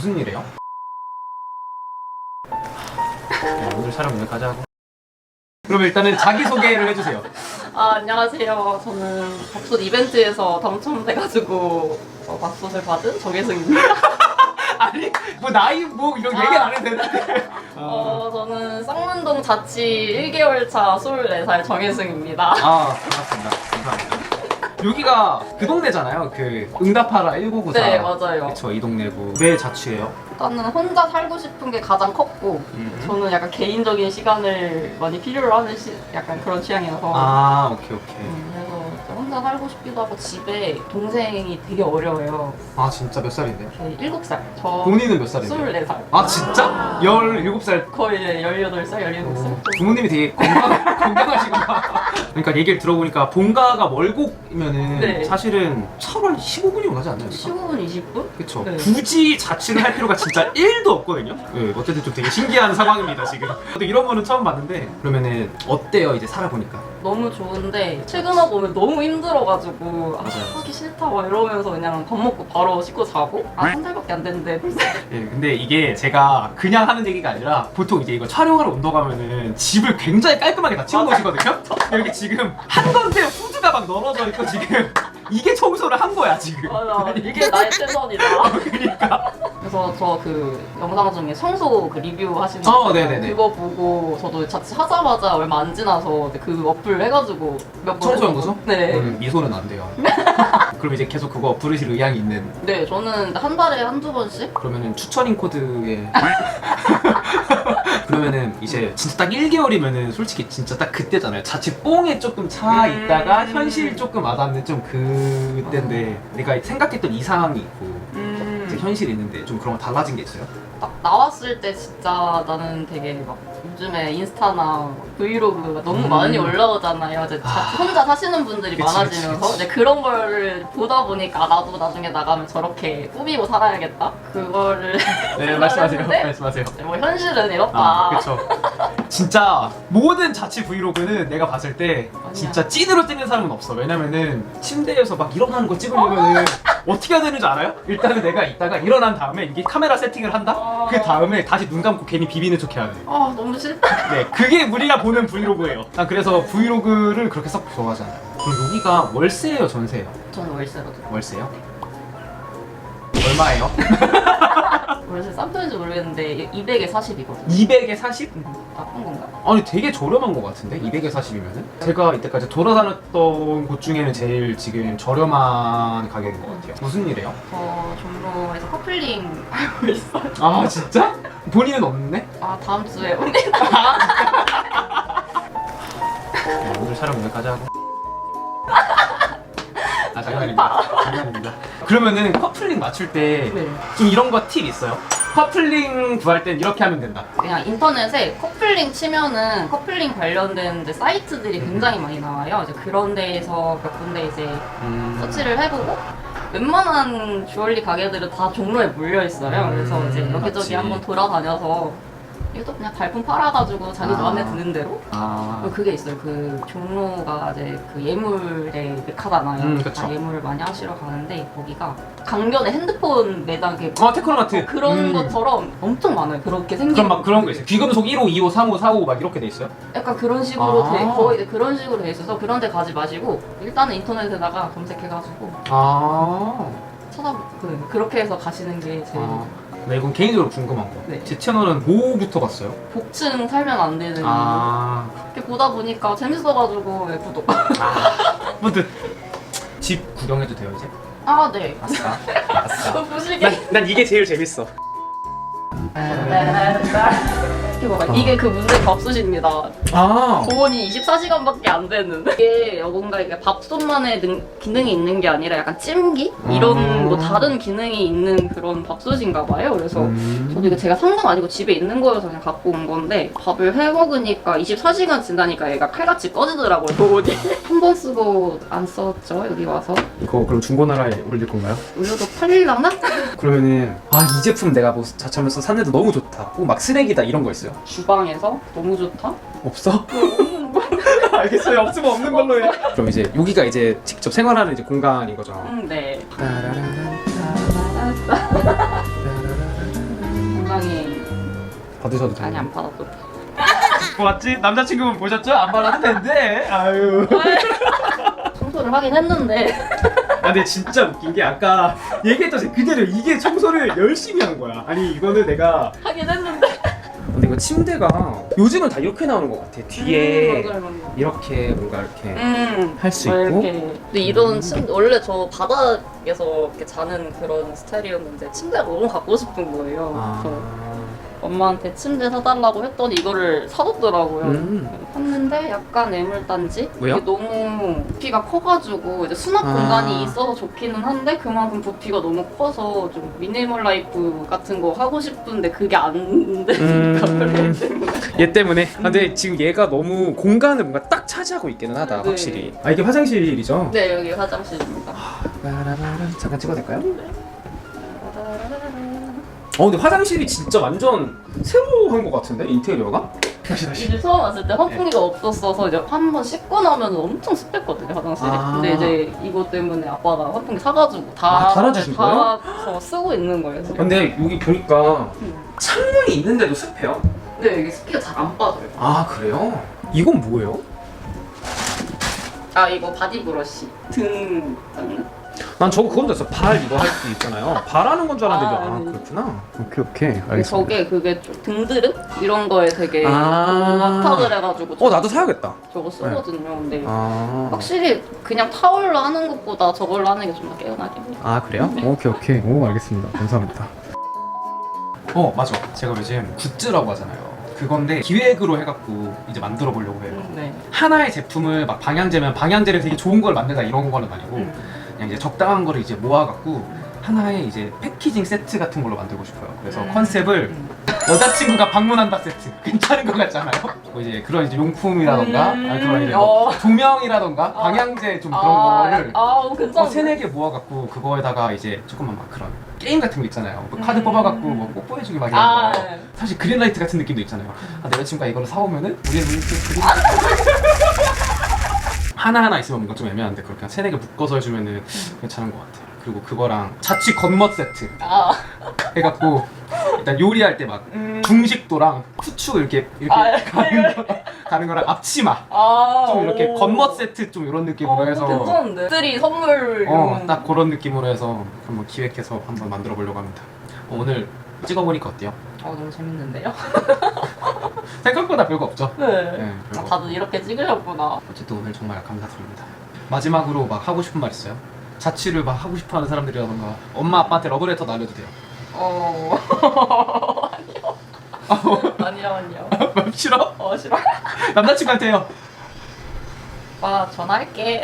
무슨 일이에요? 네, 오늘 촬영 여기까지 하고 그럼 일단은 자기소개를 해주세요 아, 안녕하세요. 저는 밥솥 이벤트에서 당첨돼가지고 어, 밥솥을 받은 정혜승입니다. 아니 뭐 나이 뭐 이런 얘기 안 해도 되는데 어... 어, 저는 쌍문동 자취 1개월 차 24살 정혜승입니다. 아 반갑습니다 감사합니다 여기가 그 동네잖아요 그 응답하라 1994 네, 맞아요. 그쵸 이 동네고 왜 자취해요? 일단은 혼자 살고 싶은 게 가장 컸고 음. 저는 약간 개인적인 시간을 많이 필요로 하는 시, 약간 그런 취향이어서 아 오케이 오케이 음, 혼자 살고 싶기도 하고 집에 동생이 되게 어려워요. 아 진짜 몇 살인데? 걔 7살. 저 본인은 몇 살인데? 24살. 아 진짜? 17살 거의 이제 18살, 17살. 부모님이 되게 건강, 건강하시구나 그러니까 얘기를 들어보니까 본가가 멀고면은 네. 사실은 차로 한 15분이면 가지 않나요? 15분, 20분? 그쵸 네. 굳이 자취를 할 필요가 진짜 1도 없거든요 네, 어쨌든 좀 되게 신기한 상황입니다 지금 근데 이런 거는 처음 봤는데 그러면은 어때요 이제 살아보니까 너무 좋은데 퇴근하고 오면 너무 힘들어 가지고 아, 맞아요. 하기 싫다 막 이러면서 그냥 밥 먹고 바로 씻고 자고 아 한 달밖에 안 됐는데 벌써 예, 근데 이게 제가 그냥 하는 얘기가 아니라 보통 이제 이거 촬영하러 온다고 하면은 집을 굉장히 깔끔하게 다 치워놓으시거든요? 여기 지금 한 건데 후드가 막 널어져 있고 지금 이게 청소를 한 거야 지금. 맞아. 이게 나의 최선이다. 그러니까. 그래서 저 그 영상 중에 청소 그 리뷰 하시는 어, 거 네네네. 그거 보고 저도 자취하자마자 얼마 안 지나서 이제 그 어플 해가지고 몇번 청소연구소? 네. 음, 미소는 안 돼요. 그럼 이제 계속 그거 부르실 의향이 있는? 네 저는 한 달에 한두 번씩? 그러면은 추천인 코드에 그러면은 이제 진짜 딱 1개월이면은 솔직히 진짜 딱 그때잖아요 자취 뽕에 조금 차 음. 있다가 현실 조금 와닿는 좀 그때인데 내가 생각했던 이상이 있고 이제 음, 현실이 있는데 좀 그런 거 달라진 게 있어요? 딱 나왔을 때 진짜 나는 되게 막 요즘에 인스타나 브이로그가 너무 음. 많이 올라오잖아요. 이제 자- 아. 혼자 사시는 분들이 그치, 많아지면서 그치, 그치. 이제 그런 거를 보다 보니까 나도 나중에 나가면 저렇게 꾸미고 살아야겠다. 그거를 네 말씀하세요 하는데 말씀하세요 뭐 현실은 이렇다. 아 그쵸 진짜 모든 자취 브이로그는 내가 봤을 때. 진짜 찐으로 찍는 사람은 없어 왜냐면은 침대에서 막 일어나는 거 찍으려면은 어떻게 해야 되는 줄 알아요? 일단은 내가 이따가 일어난 다음에 이게 카메라 세팅을 한다? 아. 그 다음에 다시 눈 감고 괜히 비비는 척 해야 돼 아 너무 싫다. 네, 그게 우리가 보는 브이로그예요. 난 그래서 브이로그를 그렇게 썩 좋아하잖아요. 그럼 여기가 월세예요, 전세예요? 저는 월세거든요. 월세요? 얼마예요? 월세 싼 편인지 모르겠는데 200에 40이거든요. 200에 40? 나쁜 건가? 아니 되게 저렴한 것 같은데 200에 40이면은? 제가 이때까지 돌아다녔던 곳 중에는 제일 지금 저렴한 가격인 것 같아요. 무슨 일이에요? 저 종로에서 커플링 하고 있어요. 아 진짜? 본인은 없네? 아 다음 주에 옵니다. 네, 오늘 촬영 여기까지 하고. 아 장난입니다. 장난입니다. 그러면은 커플링 맞출 때 네. 좀 이런 거 팁 있어요? 커플링 구할 땐 이렇게 하면 된다. 그냥 인터넷에 커플링 치면은 커플링 관련된 이제 사이트들이 굉장히 많이 나와요. 이제 그런 데에서 몇 군데 이제 음. 서치를 해보고 웬만한 주얼리 가게들은 다 종로에 몰려 있어요. 음, 그래서 이제 여기저기 맞지. 한번 돌아다녀서 이것도 그냥 발품 팔아가지고 자기 아. 마음에 드는 대로 아. 그리고 그게 있어요. 그 종로가 이제 그 예물의 메카잖아요. 음, 그쵸. 다 예물을 많이 하시러 가는데 거기가 강변에 핸드폰 매장 이렇게 어 테크노마트 그런 음. 것처럼 엄청 많아요. 그렇게 생긴 그럼 막 그런 거 있어요. 귀금속 1호, 2호, 3호, 4호 막 이렇게 돼 있어요? 약간 그런 식으로 아. 돼 거의 그런 식으로 돼 있어서 그런 데 가지 마시고 일단은 인터넷에다가 검색해가지고 아. 찾아 그 그렇게 해서 가시는 게 제일 아. 네, 이건 개인적으로 궁금한 거. 네. 제 채널은 뭐부터 봤어요? 복층 살면 안 되는 아. 이렇게 보다 보니까 재밌어가지고 네, 구독. 아무튼 집 구경해도 돼요 이제? 아 네. 아싸. 아싸. 또 보시게. 난, 난 이게 제일 재밌어. 이게 봐봐. 이게 그 문제 밥솥입니다. 아. 보온이 24시간밖에 안 되는. 이게 뭔가 이게 밥솥만의 능- 기능이 있는 게 아니라 약간 찜기 이런 음. 뭐 다른 기능이 있는 그런 밥솥인가 봐요. 그래서 음. 저도 이거 제가 산 건 아니고 집에 있는 거여서 그냥 갖고 온 건데 밥을 해 먹으니까 24시간 지나니까 얘가 칼같이 꺼지더라고요. 보온이. 한 번 쓰고 안 썼죠 여기 와서. 이거 그럼 중고나라에 올릴 건가요? 우유도 팔릴라나? 그러면은 아 이 제품 내가 뭐 자취하면서 샀는데 너무 좋다. 꼭막 쓰레기다 이런 거 있어요? 주방에서 너무 좋다. 없어? 알겠어요. 없으면 없는 걸로 해. 그럼 이제 여기가 이제 직접 생활하는 이제 공간인 거죠. 음, 네. 적당히 받으셔도 돼요. 아니 안 받아도 돼. 맞지? 남자친구분 보셨죠? 안 받아도 된대. 아유. 청소를 하긴 했는데 아 근데 진짜 웃긴 게 아까 얘기했던 그대로 이게 청소를 열심히 하는 거야. 아니 이거는 내가 하긴 침대가 요즘은 다 이렇게 나오는 것 같아. 뒤에 음, 맞아요, 맞아요. 이렇게 뭔가 이렇게 음, 할수뭐 있고. 이렇게. 근데 이런 침 원래 저 바닥에서 이렇게 자는 그런 스타일이었는데 침대가 너무 갖고 싶은 거예요. 아. 그래서 엄마한테 침대 사달라고 했더니 이거를 사줬더라고요. 음. 샀는데 약간 애물단지? 왜요? 이게 너무 부피가 커가지고 이제 수납 아. 공간이 있어서 좋기는 한데 그만큼 부피가 너무 커서 좀 미니멀 라이프 같은 거 하고 싶은데 그게 안 되니까 음. 때문에 얘 때문에. 근데 지금 얘가 너무 공간을 뭔가 딱 차지하고 있기는 하다 네. 확실히. 아 이게 화장실이죠? 네 여기 화장실입니다. 빠라바라. 잠깐 찍어도 될까요? 어 근데 화장실이 진짜 완전 새로 한 것 같은데 인테리어가? 다시 다시. 이제 처음 왔을 때 환풍기가 없었어서 이제 한 번 씻고 나면 엄청 습했거든요 화장실이. 아. 근데 이제 이것 때문에 아빠가 환풍기 사가지고 다 아, 달아주신 달아서 쓰고 있는 거예요. 지금. 근데 여기 보니까 음. 창문이 있는데도 습해요. 네 이게 습기가 잘 안 빠져요. 아 그래요? 이건 뭐예요? 아 이거 바디 브러쉬 등 닦는? 난 저거 그건 줄 알았어. 발 이거 할 수 있잖아요. 발하는 건 줄 알았는데 아, 아, 아니. 그렇구나. 오케이 오케이 근데 저게 그게 좀 등드름 이런 거에 되게 아. 부탁을 해가지고 어 나도 사야겠다. 저거 쓰거든요. 근데 아. 확실히 그냥 타월로 하는 것보다 저걸로 하는 게 좀더 개운하긴 해요. 아 그래요? 오케이 오케이. 오 알겠습니다. 감사합니다. 어 맞아. 제가 요즘 굿즈라고 하잖아요. 그건데 기획으로 해갖고 이제 만들어 보려고 해요. 네. 하나의 제품을 막 방향제면 방향제를 되게 좋은 걸 만든다 이런 거는 아니고 음. 그냥 이제 적당한 거를 이제 모아갖고 하나의 이제 패키징 세트 같은 걸로 만들고 싶어요. 그래서 음. 컨셉을 음. 여자친구가 방문한다 세트 괜찮은 것 같잖아요. 뭐 이제 그런 이제 용품이라던가 음. 아니 그런 이제 뭐 어. 조명이라던가 어. 방향제 좀 그런 아, 거를 아. 어, 세네 개 모아갖고 그거에다가 이제 조금만 막 그런 게임 같은 거 있잖아요. 뭐 카드 음. 뽑아갖고 뭐 뽀뽀해주기 막 이런 아, 거. 네. 사실 그린라이트 같은 느낌도 있잖아요. 아, 내 여자친구가 이거를 사오면은 우리는 이렇게 그린라이트 하나하나 있으면 뭔가 좀 애매한데 그렇게 한 세네 개 묶어서 해주면은 괜찮은 것 같아요. 그리고 그거랑 자취 겉멋 세트 아, 해갖고 일단 요리할 때 막 음. 중식도랑 후추 이렇게 이렇게 아, 가는 거 가는 거랑 앞치마 아, 좀 이렇게 오. 겉멋 세트 좀 이런 느낌으로 어, 해서 괜찮은데. 들이 선물 어, 이런 딱 그런 느낌으로 해서 한번 기획해서 한번 만들어 보려고 합니다. 어, 오늘 찍어보니까 어때요? 어, 너무 재밌는데요? 생각보다 별거 없죠? 네. 네, 아, 별거. 다들 이렇게 찍으셨구나. 어쨌든 오늘 정말 감사드립니다. 마지막으로 막 하고 싶은 말 있어요? 자취를 막 하고 싶어하는 사람들이라던가 엄마 아빠한테 러브레터 날려도 돼요. 어. 아니요. 아니요, 아니요. 싫어? 어, 싫어. 남자친구한테요. 오빠, 전화할게.